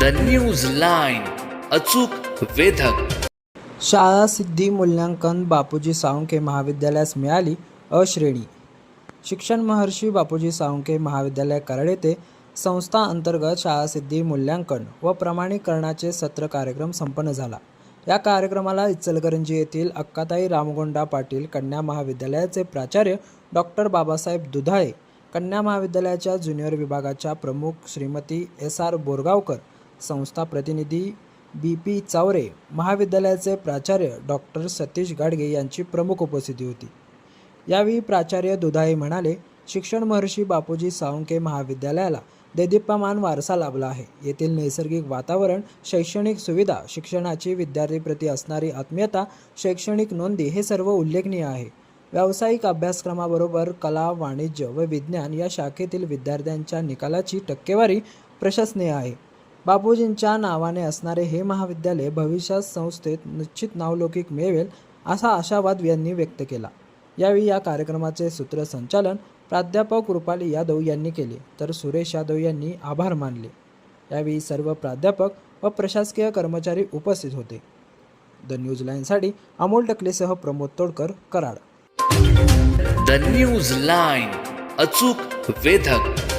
The news line अचूक वेधक. शाळा सिद्धी मूल्यांकन बापूजी साळुंखे महाविद्यालयास मिळाली अ श्रेणी शिक्षण महर्षी बापूजी साळुंखे महाविद्यालय कराड येथे संस्था अंतर्गत शाळा सिद्धी मूल्यांकन व प्रमाणीकरणाचे सत्र कार्यक्रम संपन्न झाला. या कार्यक्रमाला इचलकरंजी येथील अक्काताई रामगोंडा पाटील कन्या महाविद्यालयाचे प्राचार्य डॉक्टर बाबासाहेब दुधाळे कन्या महाविद्यालयाच्या ज्युनियर विभागाच्या प्रमुख श्रीमती एस आर बोरगावकर संस्था प्रतिनिधी बी पी चावरे महाविद्यालयाचे प्राचार्य डॉक्टर सतीश गाडगे यांची प्रमुख उपस्थिती होती. यावेळी प्राचार्य दुधाई म्हणाले शिक्षण महर्षी बापूजी सावंके महाविद्यालयाला देदीप्यमान वारसा लाभला आहे. येथील नैसर्गिक वातावरण शैक्षणिक सुविधा शिक्षणाची विद्यार्थीप्रती असणारी आत्मीयता शैक्षणिक नोंदी हे सर्व उल्लेखनीय आहे. व्यावसायिक अभ्यासक्रमाबरोबर कला वाणिज्य व विज्ञान या शाखेतील विद्यार्थ्यांच्या निकालाची टक्केवारी प्रशंसनीय आहे. बापूजींच्या नावाने असणारे हे महाविद्यालय भविष्यात संस्थेत निश्चित नावलौकिक मिळवेल असा आशावाद यांनी व्यक्त केला. यावेळी या कार्यक्रमाचे सूत्रसंचालन प्राध्यापक रुपाली यादव यांनी केले तर सुरेश यादव यांनी आभार मानले. यावेळी सर्व प्राध्यापक व प्रशासकीय कर्मचारी उपस्थित होते. द न्यूज लाईनसाठी Amol टकलेसह Pramod Todkar Karad. The news line अचूक वेधक.